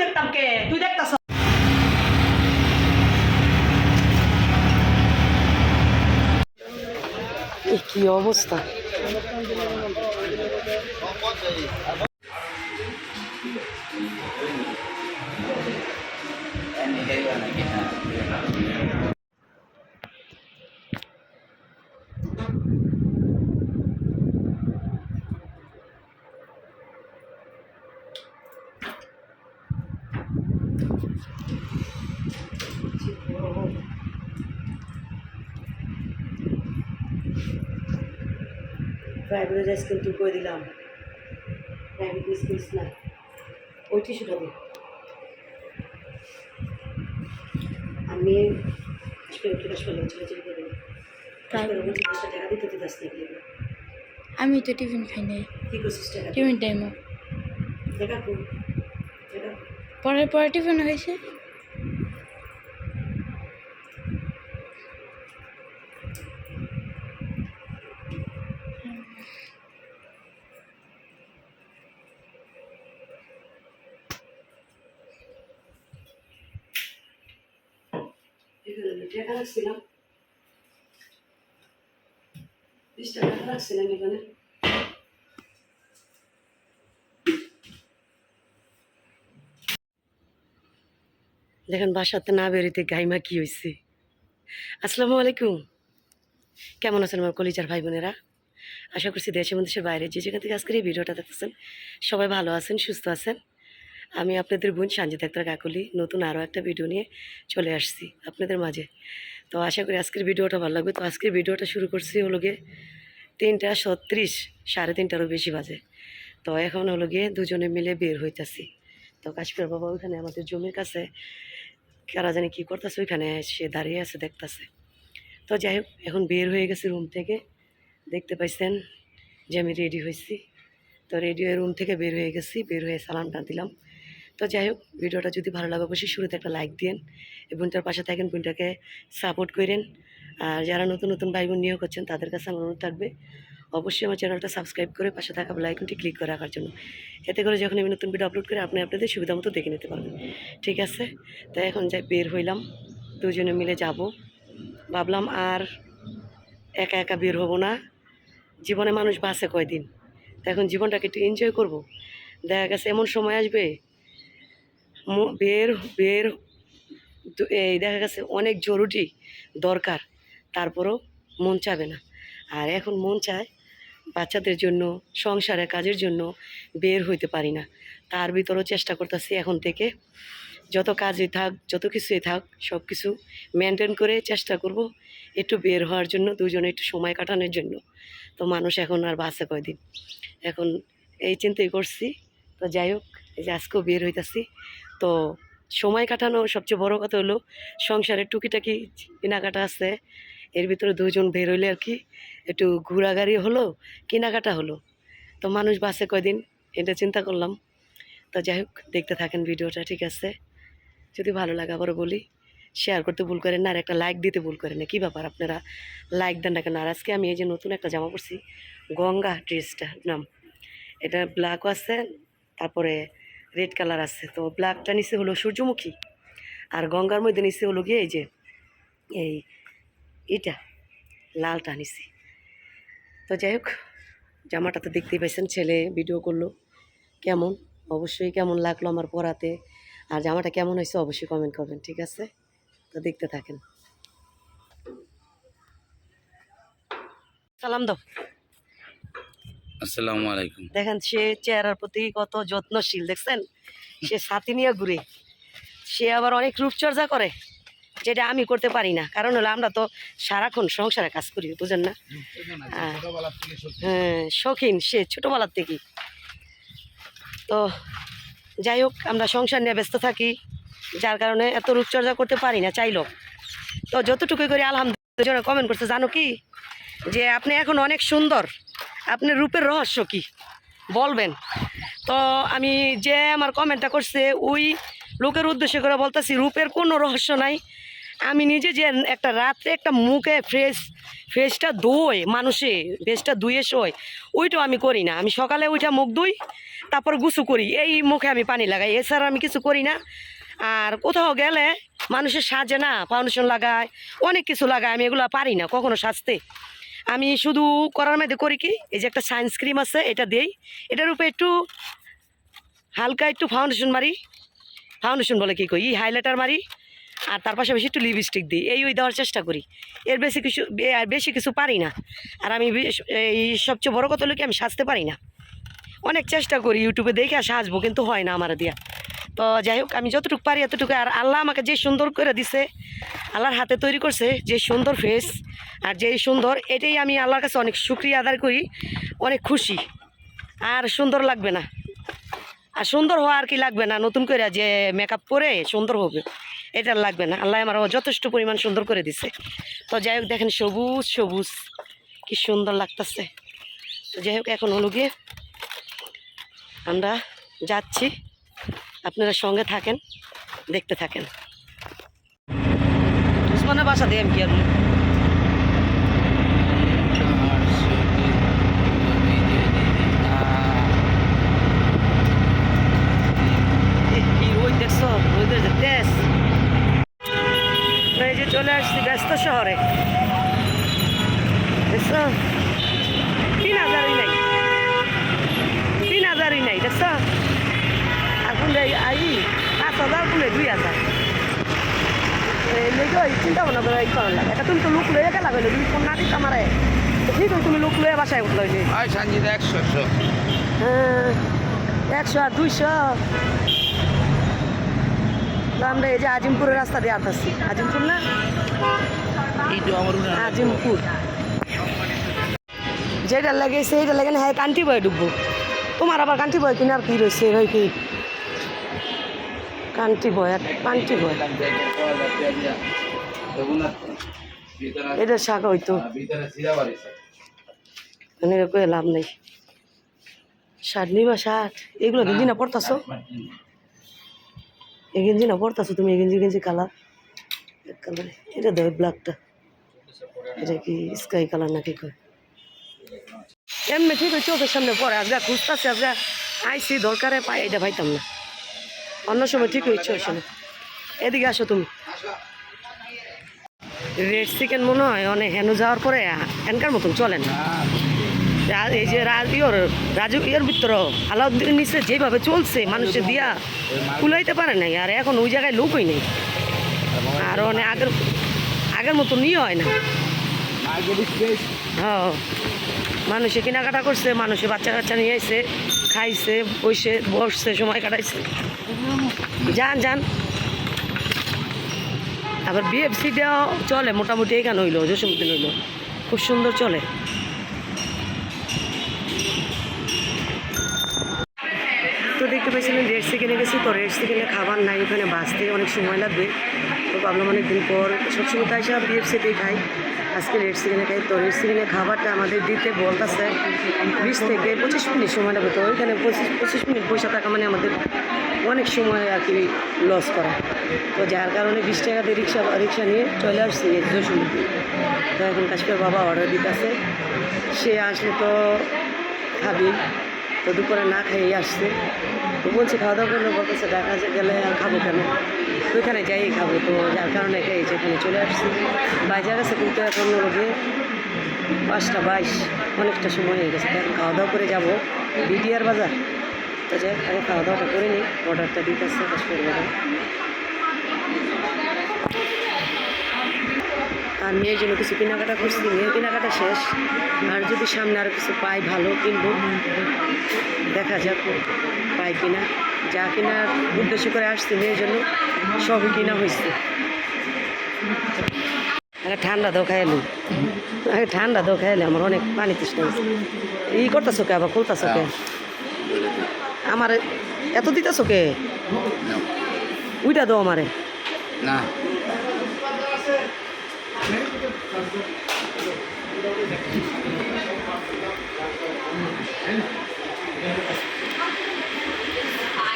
দেখতাম কে? তুই দেখতাস কি অবস্থা? প্রাইভেট স্কুল তুই করে দিলাম। প্রাইভেট স্কুল না। ওই টিস্যুটা দে আমি আমি তো টিফিন খাই নাই। টিফিন টাইমও পরে পরে টিফিন হয়েছে এখানে টাকা রাখছিলাম টাকা রাখছিলাম এখানে। দেখেন বাসাতে না বেরোতে গাইমা কি হয়েছে আসসালামু আলাইকুম। কেমন আছেন আমার কলিজার ভাই বোনেরা? আশা করছি দেশে দেশের বাইরে যে যেখান থেকে আজকের এই ভিডিওটা দেখতেছেন, সবাই ভালো আছেন, সুস্থ আছেন। আমি আপনাদের বোন সঞ্জিত আক্তার কাকলি, নতুন আরও একটা ভিডিও নিয়ে চলে আসছি আপনাদের মাঝে। তো আশা করি আজকের ভিডিওটা ভালো লাগবে। তো আজকের ভিডিওটা শুরু করছি হলো গিয়ে তিনটা ছত্রিশ, সাড়ে তিনটারও বেশি বাজে। তো এখন হলো গিয়ে দুজনে মিলে বের হইতাছি। তো কাশ্মীর বাবা ওইখানে আমাদের জমির কাছে, কারা জানি কী করতেছে, ওইখানে সে দাঁড়িয়ে আছে, দেখতাছে। তো যাই হোক, এখন বের হয়ে গেছে রুম থেকে। দেখতে পাইছেন যে আমি রেডি হয়েছি তো রেডি হয়ে রুম থেকে বের হয়ে গেছি, বের হয়ে সালামটা দিলাম। তো যাই হোক, ভিডিওটা যদি ভালো লাগে অবশ্যই শুরুতে একটা লাইক দিন এই বোনটার পাশে থাকেন বোনটাকে সাপোর্ট করেন। আর যারা নতুন নতুন ভাই বোন নিয়োগ করছেন, তাদের কাছে আমার অনুরোধ থাকবে, অবশ্যই আমার চ্যানেলটা সাবস্ক্রাইব করে পাশে থাকা বেলাইকনটি ক্লিক করে রাখার জন্য। এতে করে যখন আমি নতুন ভিডিও আপলোড করে আপনি আপনাদের সুবিধা মতো দেখে নিতে পারবেন। ঠিক আছে? তো এখন যাই বের হইলাম, দুজনে মিলে যাব। ভাবলাম আর একা একা বের হব না। জীবনে মানুষ বাসে কয়দিন? এখন জীবনটাকে একটু এনজয় করব। দেখা গেছে এমন সময় আসবে বের বের এই দেখা গেছে অনেক জরুরি দরকার, তারপরও মন চাবে না। আর এখন মন চায় বাচ্চাদের জন্য সংসারে কাজের জন্য বের হইতে পারি না। তার ভিতরেও চেষ্টা করতেছি এখন থেকে যত কাজই থাক, যত কিছুই থাক, সব কিছু মেনটেন করে চেষ্টা করব একটু বের হওয়ার জন্য, দুজনে একটু সময় কাটানোর জন্য। তো মানুষ এখন আর বাসে কয়দিন? এখন এই চিন্তাই করছি। তো যাই হোক, এই যে আজকেও বের হইতাছি। তো সময় কাটানো সবচেয়ে বড় কথা হলো সংসারের টুকিটাকি কেনাকাটা আছে, এর ভিতরে দুজন বের হইলে আর কি, একটু ঘোরাঘাড়ি হলো, কেনাকাটা হলো। তো মানুষ বাসে কয়দিন, এটা চিন্তা করলাম। তো যাই হোক, দেখতে থাকেন ভিডিওটা, ঠিক আছে? যদি ভালো লাগে আবারও বলি শেয়ার করতে ভুল করেন না, আর একটা লাইক দিতে ভুল করেন না। কী ব্যাপার আপনারা? লাইক দেন না কেন? আর আজকে আমি এই যে নতুন একটা জামা পরছি, গঙ্গা ড্রেসটা নাম। এটা ব্ল্যাকও আছে, তারপরে রেড কালার আছে। তো ব্ল্যাকটা নিচে হলো সূর্যমুখী আর গঙ্গার মধ্যে নিচে হলো গিয়ে এই যে, এই এটা, লালটা নিছি তো যাই হোক, জামাটা তো দেখতেই পাইছেন, ছেলে ভিডিও করল। কেমন? অবশ্যই কেমন লাগল আমার পরাতে? আর জামাটা কেমন হয়েছে অবশ্যই কমেন্ট করবেন, ঠিক আছে? তো দেখতে থাকেন। সালাম দাও। আসসালামু আলাইকুম। দেখেন সে চেহারার প্রতি কত যত্নশীল দেখছেন? সে সাথী নিয়ে ঘুরে। সে আবার অনেক রূপচর্চা করে যেটা আমি করতে পারি না। কারণ হলো আমরা তো সারাক্ষণ সংসারে কাজ করি বুঝেন না? হ্যাঁ। হ্যাঁ শৌখিন সে ছোটোবেলার থেকেই তো যাই হোক আমরা সংসার নিয়ে ব্যস্ত থাকি যার কারণে এত রূপচর্চা করতে পারি না চাইলেও। তো যতটুকুই করে আলহামদুলিল্লাহ কমেন্ট করতে জানো কি? যে আপনি এখন অনেক সুন্দর। আপনার রূপের রহস্য কি? বলবেন। তো আমি যে আমার কমেন্টটা করছে, ওই লোকের উদ্দেশ্য করে বলতেছি, রূপের কোনো রহস্য নাই। আমি নিজে যে একটা রাত্রে একটা মুখে ফ্রেশ ফ্রেশটা ধুই মানুষে ফ্রেশটা ধুয়ে শোয়, ওইটাও আমি করি না। আমি সকালে ওইটা মুখ ধুই, তারপর গুছু করি। এই মুখে আমি পানি লাগাই, এছাড়া আমি কিছু করি না। আর কোথাও গেলে মানুষের সাজে না ফাউন্ডেশন লাগায়, অনেক কিছু লাগায়, আমি এগুলো পারি না, কখনো সাজতে। আমি শুধু করার মধ্যে করি কি? এই যে একটা সায়েন্স ক্রিম আছে, এটা দেই। এটার উপরে একটু হালকা একটু ফাউন্ডেশন মারি। ফাউন্ডেশন বলে কি কই? হাইলাইটার মারি। আর তার পাশাপাশি একটু লিপস্টিক দিই। এই ওই দেওয়ার চেষ্টা করি। এর বেশি কিছু আর বেশি কিছু পারি না। আর আমি এই সবচেয়ে বড় কথা হলো কি, আমি সাজতে পারি না। অনেক চেষ্টা করি ইউটিউবে দেখে আর সাজবো, কিন্তু হয় না আমার দিয়া। তো যাই হোক, আমি যতটুকু পারি এতটুকু। আর আল্লাহ আমাকে যে সুন্দর করে দিছে আল্লাহর হাতে তৈরি করছে যে সুন্দর ফেস আর যে সুন্দর, এটাই আমি আল্লাহর কাছে অনেক শুক্রিয়া আদায় করি, অনেক খুশি। আর সুন্দর লাগবে না। আর সুন্দর হওয়া আর কি লাগবে না, নতুন করে যে মেকআপ করে সুন্দর হবে, এটা লাগবে না। আল্লাহ আমার যথেষ্ট পরিমাণ সুন্দর করে দিছে। তো যাই হোক, দেখেন সবুজ সবুজ, কি সুন্দর লাগতেছে। তো যাই হোক, এখন হলো গিয়ে আমরা যাচ্ছি। আপনারা সঙ্গে থাকেন, দেখতে থাকেন। উসমানের বাসা দিয়ে আমি কি আর চলে আসছি ব্যস্ত শহরে। দেখছ? তিন হাজারই নাই। তিন হাজারই নাই, দেখছ? এখন আই, পাঁচ হাজার কোনে দুই হাজার। চিন্তা এটা তুমি তো লোক তুমি ফোন লোক হয় হ্যাঁ এই যে আজিমপুরের রাস্তা দিয়ে আসতেছি আজিমপুর না আজিমপুর যেটা লাগে সেইটা লাগে হ্যাঁ কান্টি বয় ডুববো তোমার আবার কান্টি বয় কিনার কি রয়েছে হয় কি কান্টি বয় আর কান্টি বয়। এটা শাক হইতো। মানে কয়ে লাভ নেই। ষাট নিবা ষাট। এগুলো গেঞ্জি না পড়তাছো? এই গেঞ্জি না পড়তাছো তুমি? এই গেঞ্জি গেঞ্জি কালার। এক কালার। এটা দেয় ব্ল্যাকটা। এটা কি স্কাই কালার নাকি কয়? এমনি ঠিক চোখের সামনে পড়ে। আজকে খুঁজতেছে আজকে আইসি দরকারে পাই, এটা পাইতাম না। অন্য সময় ঠিক ওই সময় এদিকে আসো তুমি। রেড চিকেন মনে হয় অনেক হেনু যাওয়ার পরে এনকার মতন চলে না। এই যে ইয়র রাজু ইয়ের ভিতর আলাউদ্দিন নিচে যেভাবে চলছে মানুষের দিয়া কুলাইতে পারে নাই আর এখন ওই জায়গায় লোকই নেই। আর অনেক আগের আগের মতো নিয়ে হয় না। হ্যাঁ। মানুষে কেনাকাটা করছে মানুষে বাচ্চা কাচ্চা নিয়ে এসে খাইছে, বসে, বসছে, সময় কাটাইছে। যান যান। আবার বিএফসিটাও চলে, মোটামুটি এখানে হইল জসীমুদ্দিন হইল। খুব সুন্দর চলে। তো দেখতে পাইছিলেন রেড চিকেনে গেছি, তো রেড চিকেনে খাবার নাই, ওখানে বাঁচতে অনেক সময় লাগবে। তো ভাবলাম অনেকদিন পর সবসময় তাই সব বিএফসিতেই খাই। আজকে রেড চিকেনে খাই। তো রেড চিকেনে খাবারটা আমাদের দিতে বলতেছে বিশ থেকে পঁচিশ মিনিট সময় লাগবে তো ওইখানে পঁচিশ পঁচিশ মিনিট পয়সা টাকা মানে আমাদের অনেক সময় আর কি লস করা। তো যার কারণে বিশ টাকা দিয়ে রিক্সা রিক্সা নিয়ে চলে আসছি জসীমুদ্দিন তো এখন কাশ্মীর বাবা অর্ডার দিতেছে। সে আসলে তো খাবি। তো দুপুরে না খেয়ে আসছে। তো বলছে খাওয়া দাওয়া করলে বলতেছে দেখা যায় গেলে আর খাব কেন। ওইখানে যাই খাব তো, যার কারণে এটা যে এখানে চলে আসছি। বাজার আছে কিন্তু এখন লোকে পাঁচটা বাইশ, অনেকটা সময় হয়ে গেছে। এখন খাওয়া দাওয়া করে যাব। বিডিআর বাজার। তো যাই আমি আগে খাওয়া দাওয়াটা করে নিই। অর্ডারটা দিতে আসছে কাশ্মীর বাজার আর মেয়ের জন্য কিছু কেনাকাটা করছি মেয়ের কেনাকাটা শেষ। আর যদি সামনে আরও কিছু পাই ভালো কিনবো। দেখা যাক পাই কিনা। যা কেনার উদ্দেশ্য করে আসছি মেয়ের জন্য সবই কিনা হয়েছে। ঠান্ডা দাও খাইলাম আগে ঠান্ডা দাও খাইলে আমার অনেক পানি তৃষ্ণা হয়েছে। ই করতেছো কে আবার? খুলতেছো কে? আমার এত দিতেছো কে? উইটা দাও আমারে। না।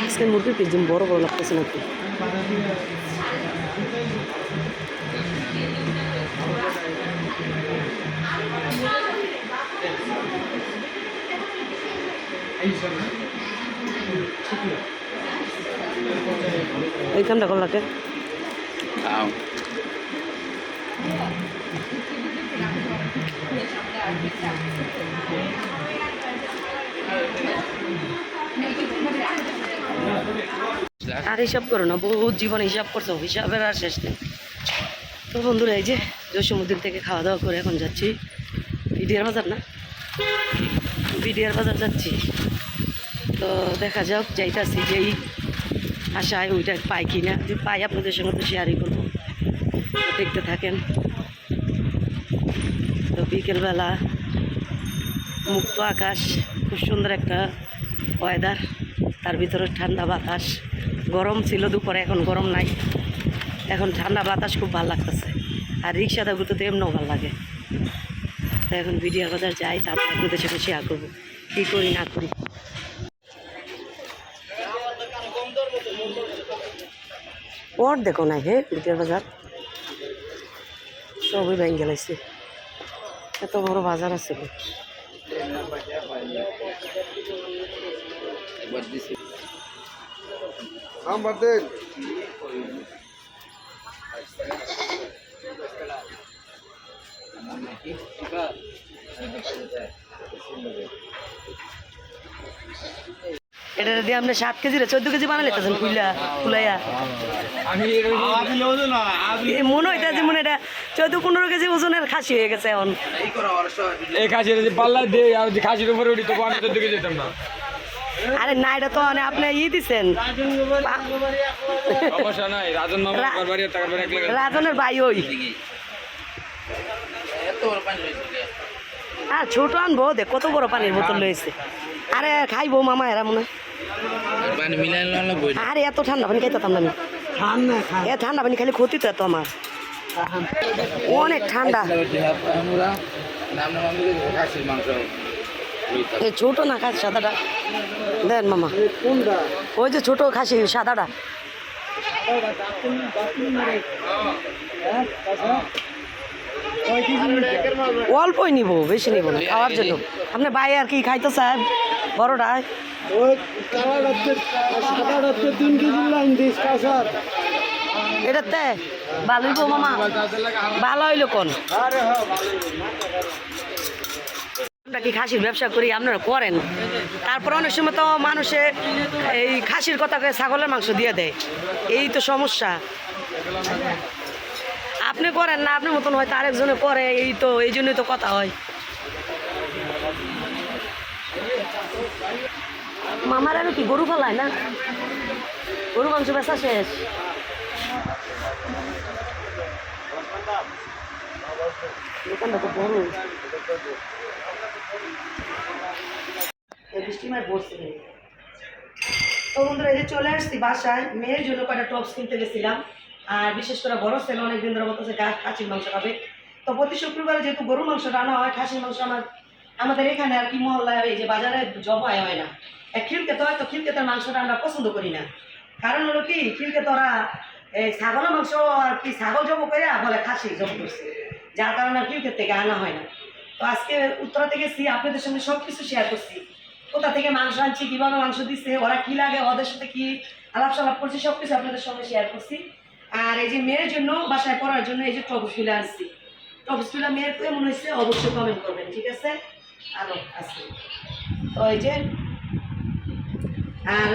আজকে মুরগির পিস বড় বড় লাগতেছে নাকি? এই কামটা করলাকে আর হিসাব করো না, বহুত জীবন হিসাব করছ, হিসাবের আর শেষ নেই। তো বন্ধুরা, এই যে জসীমুদ্দিন থেকে খাওয়া দাওয়া করে এখন যাচ্ছি বিডিআর বাজার না? বিডিআর বাজার যাচ্ছি। তো দেখা যাক, যাইতাছি যেই আশায় ওইটা পাই কিনা যদি পাই আপনাদের সঙ্গে তো শেয়ারই করব। দেখতে থাকেন। বিকেলবেলা মুক্ত আকাশ, খুব সুন্দর একটা ওয়েদার তার ভিতরে ঠান্ডা বাতাস। গরম ছিল দুপুরে, এখন গরম নাই। এখন ঠান্ডা বাতাস খুব ভালো লাগতেছে। আর রিক্সাটা ঘুরতে তো এমনও ভালো লাগে। তো এখন ভিডিও বাজার যাই, তারপর আপনাদের সাথে শেয়ার করব। কী করি, না করি? ওর দেখো না হে ভিডিও বাজার। সবই ব্যাংক গেলাইছে। এত বড় বাজার আছে। এটা দিয়ে আপনি সাত কেজি রে চোদ্দ কেজি বানালে তো কুইলা কুলাইয়া এ মনে হইতে যে মনে এটা চোদ্দ পনেরো কেজি ওজনের খাসি হয়ে গেছে এখন। এই যদি পাল্লা দিয়ে আর যদি খাসির উপরে উঠি তবু আমি তোর দিকে যেতাম না। আরে না এটা তো মানে আপনি ই দিছেন। রাজনের ভাই ওই। আর ছোট আনব দেখ কত বড় পানির বোতল লয়েছে আরে খাইবো মামা এরা মনে হয়। আর এত ঠান্ডা পানি খাইতাম না আমি। এ ঠান্ডা পানি খালি ক্ষতি তো এত আমার। অনেক ঠান্ডা। এই ছোট না খাসি সাদাটা? দেন মামা। ওই যে ছোট খাসি, সাদাটা। অল্পই নিব, বেশি নিব না, খাওয়ার জন্য। আপনি ভাই আর কি খাইতে সাহেব বড়টায় এটাতে ভালো হইব মামা। ভালো হইল কোন? কি খাসির ব্যবসা করি, আপনারা করেন। তারপর অনেক সময় তো মানুষে এই খাসির কথাকে ছাগলের মাংস দিয়ে দেয়। এই তো সমস্যা। আপনি করেন না, আপনার মতন হয়তো আরেকজনে করে, এই তো, এই জন্যই তো কথা হয়। মামার আর কি গরু ফালায় না? গরু মাংস বেচা শেষ। বৃষ্টিমায় তো এই যে চলে আসছি বাসায়। মেয়ের জন্য কয়টা টপস কিনতে গেছিলাম। আর বিশেষ করে বড় ছেলে অনেকদিন ধরে বলতেছে গা- খাসির মাংস খাবে। তো প্রতি শুক্রবারে যেহেতু গরুর মাংস রান্না হয়, খাসির মাংস আমার আমাদের এখানে আর কি মহল্লায় এই যে বাজারে জবাই হয় না। এক খিলকেতে হয়, তো খিলকেতের মাংসটা আমরা পছন্দ করি না। কারণ হলো কি, খিলকেতে ওরা এই ছাগলের মাংস আর কি ছাগল জব করে বলে খাসি জব করছে। যার কারণে আর খিলকেত থেকে আনা হয় না। তো আজকে উত্তরা থেকে এসেছি আপনাদের সঙ্গে সব কিছু শেয়ার করছি। কোথা থেকে মাংস আনছি, কীভাবে মাংস দিচ্ছে ওরা কী লাগে, ওদের সাথে কি আলাপ সালাপ করছি সব কিছু আপনাদের সঙ্গে শেয়ার করছি। আর এই যে মেয়ের জন্য, বাসায় পড়ার জন্য এই যে টপসগুলো আনছি। টপসগুলো মেয়ের কেমন হয়েছে, অবশ্যই কমেন্ট করবেন, ঠিক আছে? আরও আছে। তো এই যে, আর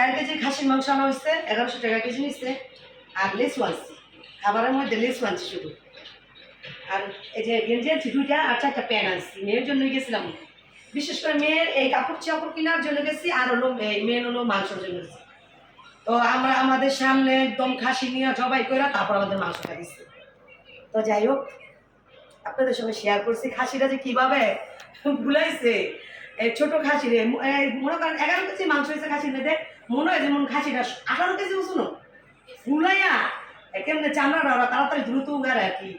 চার কেজি খাসির মাংস আনা হয়েছে, এগারোশো টাকা কেজি নিচ্ছে আর লেসু আনছি খাবারের মধ্যে লেসু আনছি শুধু। আর এই যে গেঞ্জি আনছি দুইটা আর চারটা প্যান্ট আনছি, মেয়ের জন্য গেছিলাম। বিশেষ করে মেয়ের এই কাপড় চাপড় কেনার জন্য গেছি, আর হলো মেন হলো মাংসের জন্য গেছি। তো আমরা আমাদের সামনে একদম খাসি নিয়ে জবাই করে তারপর আমাদের মাংসটা দিচ্ছি তো যাই হোক, আপনাদের সঙ্গে শেয়ার করছি খাসিটা যে কীভাবে ভুলাইছে। ছোট খাসি রে মনে করেন এগারো কেজি মাংস হয়েছে খাসির মেয়েদের মনে হয় যেমন খাসিটা আঠারো কেজি শুনো ফুলাইয়া কেমনে চামড়াটা ওরা তাড়াতাড়ি দ্রুত উগারে আর কি।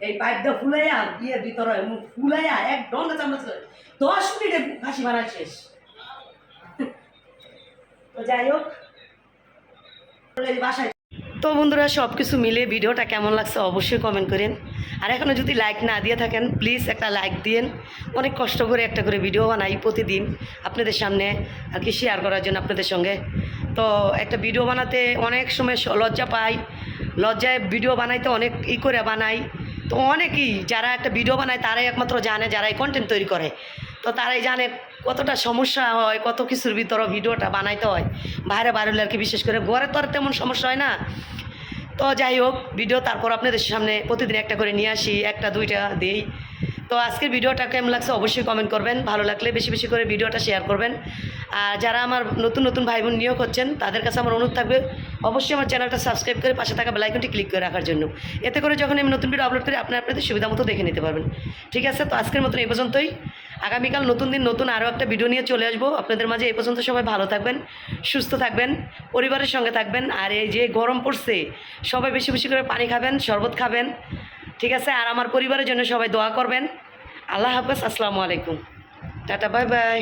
এই পাইপ দিয়ে ফুলাইয়া বিয়ের ভিতরে মুখ ফুলাইয়া এক ডঙ্গা চামড়া ছিল। দশ মিনিটে খাসি বানায় শেষ। তো যাই হোক বাসায় তো বন্ধুরা সব কিছু মিলে ভিডিওটা কেমন লাগছে অবশ্যই কমেন্ট করেন। আর এখনও যদি লাইক না দিয়ে থাকেন প্লিজ একটা লাইক দিন অনেক কষ্ট করে একটা করে ভিডিও বানাই প্রতিদিন আপনাদের সামনে আর কি শেয়ার করার জন্য আপনাদের সঙ্গে। তো একটা ভিডিও বানাতে অনেক সময় লজ্জা পাই। লজ্জায় ভিডিও বানাইতে অনেক ই করে বানাই। তো অনেকেই যারা একটা ভিডিও বানায়, তারাই একমাত্র জানে যারা এই কন্টেন্ট তৈরি করে। তো তারাই জানে কতটা সমস্যা হয়, কত কিছুর ভিতরে ভিডিওটা বানাইতে হয়। বাইরে বাইরে আর কি বিশেষ করে ঘরে তো আর তেমন সমস্যা হয় না। তো যাই হোক, ভিডিও তারপর আপনাদের সামনে প্রতিদিন একটা করে নিয়ে আসি, একটা, দুইটা দিই। তো আজকের ভিডিওটা কেমন লাগছে অবশ্যই কমেন্ট করবেন। ভালো লাগলে বেশি বেশি করে ভিডিওটা শেয়ার করবেন। আর যারা আমার নতুন নতুন ভাই বোন নিয়োগ করছেন তাদের কাছে আমার অনুরোধ থাকবে, অবশ্যই আমার চ্যানেলটা সাবস্ক্রাইব করে পাশে থাকা বেলাইকনটি ক্লিক করে রাখার জন্য। এতে করে যখন আমি নতুন ভিডিও আপলোড করি আপনার আপনাদের সুবিধা মতো দেখে নিতে পারবেন। ঠিক আছে, তো আজকের মতন এই পর্যন্তই। আগামীকাল নতুন দিন, নতুন আরও একটা ভিডিও নিয়ে চলে আসব। আপনাদের মাঝে এ পর্যন্ত সবাই ভালো থাকবেন, সুস্থ থাকবেন, পরিবারের সঙ্গে থাকবেন, আর এই যে গরম পড়ছে, সবাই বেশি বেশি করে পানি খাবেন, শরবত খাবেন, ঠিক আছে? আর আমার পরিবারের জন্য সবাই দোয়া করবেন। আল্লাহ হাফেজ, আসসালামু আলাইকুম। Tata, bye bye.